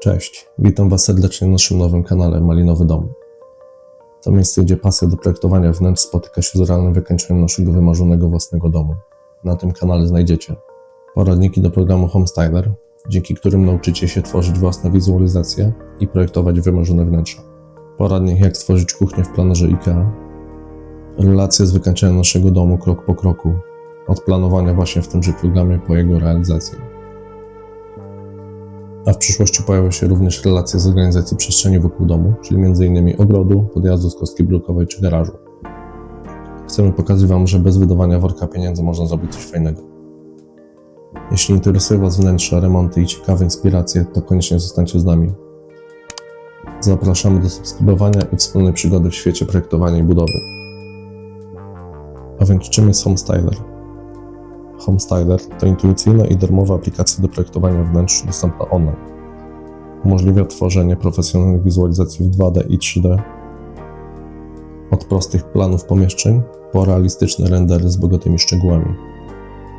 Cześć, witam Was serdecznie na naszym nowym kanale Malinowy Dom. To miejsce, gdzie pasja do projektowania wnętrz spotyka się z realnym wykańczeniem naszego wymarzonego własnego domu. Na tym kanale znajdziecie poradniki do programu Homestyler, dzięki którym nauczycie się tworzyć własne wizualizacje i projektować wymarzone wnętrza. Poradnik jak stworzyć kuchnię w planerze IKEA, relacje z wykańczeniem naszego domu krok po kroku, od planowania właśnie w tymże programie po jego realizację a w przyszłości pojawią się również relacje z organizacji przestrzeni wokół domu, czyli m.in. ogrodu, podjazdu z kostki blokowej czy garażu. Chcemy pokazać Wam, że bez wydawania worka pieniędzy można zrobić coś fajnego. Jeśli interesuje Was wnętrze, remonty i ciekawe inspiracje, to koniecznie zostańcie z nami. Zapraszamy do subskrybowania i wspólnej przygody w świecie projektowania i budowy. A więc czym jest Homestyler? Homestyler to intuicyjna i darmowa aplikacja do projektowania wnętrz dostępna online. Umożliwia tworzenie profesjonalnych wizualizacji w 2D i 3D, od prostych planów pomieszczeń po realistyczne rendery z bogatymi szczegółami.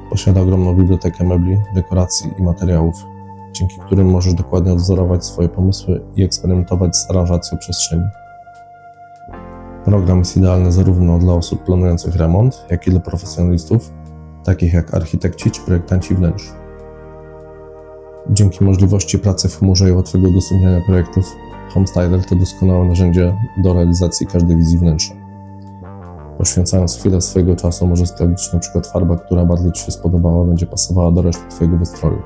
Posiada ogromną bibliotekę mebli, dekoracji i materiałów, dzięki którym możesz dokładnie odwzorować swoje pomysły i eksperymentować z aranżacją przestrzeni. Program jest idealny zarówno dla osób planujących remont, jak i dla profesjonalistów, takich jak architekci czy projektanci wnętrz. Dzięki możliwości pracy w chmurze i łatwego udostępniania projektów, Homestyler to doskonałe narzędzie do realizacji każdej wizji wnętrza. Poświęcając chwilę swojego czasu, możesz sprawdzić, przykład farba, która bardzo Ci się spodobała, będzie pasowała do reszty Twojego wystroju.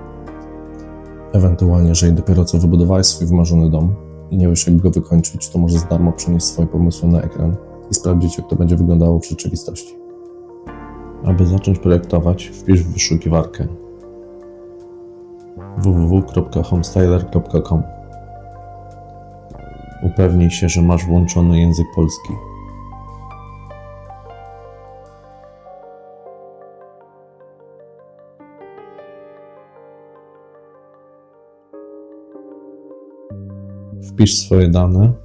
Ewentualnie, jeżeli dopiero co wybudowałeś swój wymarzony dom i nie wiesz, jak go wykończyć, to możesz za darmo przenieść swoje pomysły na ekran i sprawdzić, jak to będzie wyglądało w rzeczywistości. Aby zacząć projektować, wpisz w wyszukiwarkę www.homestyler.com. Upewnij się, że masz włączony język polski. Wpisz swoje dane.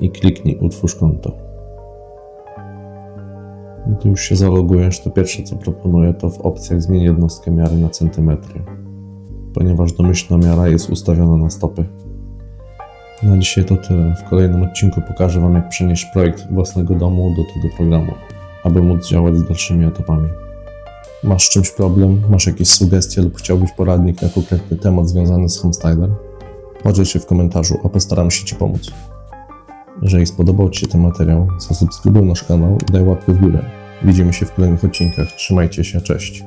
I kliknij Utwórz konto. Gdy już się zalogujesz, to pierwsze co proponuję to w opcjach zmień jednostkę miary na centymetry, ponieważ domyślna miara jest ustawiona na stopy. Na dzisiaj to tyle. W kolejnym odcinku pokażę Wam jak przenieść projekt własnego domu do tego programu, aby móc działać z dalszymi etapami. Masz z czymś problem, masz jakieś sugestie lub chciałbyś poradnik na konkretny temat związany z Homestyler? Podziel się w komentarzu, a postaram się Ci pomóc. Jeżeli spodobał Ci się ten materiał, zasubskrybuj nasz kanał i daj łapkę w górę. Widzimy się w kolejnych odcinkach. Trzymajcie się, cześć.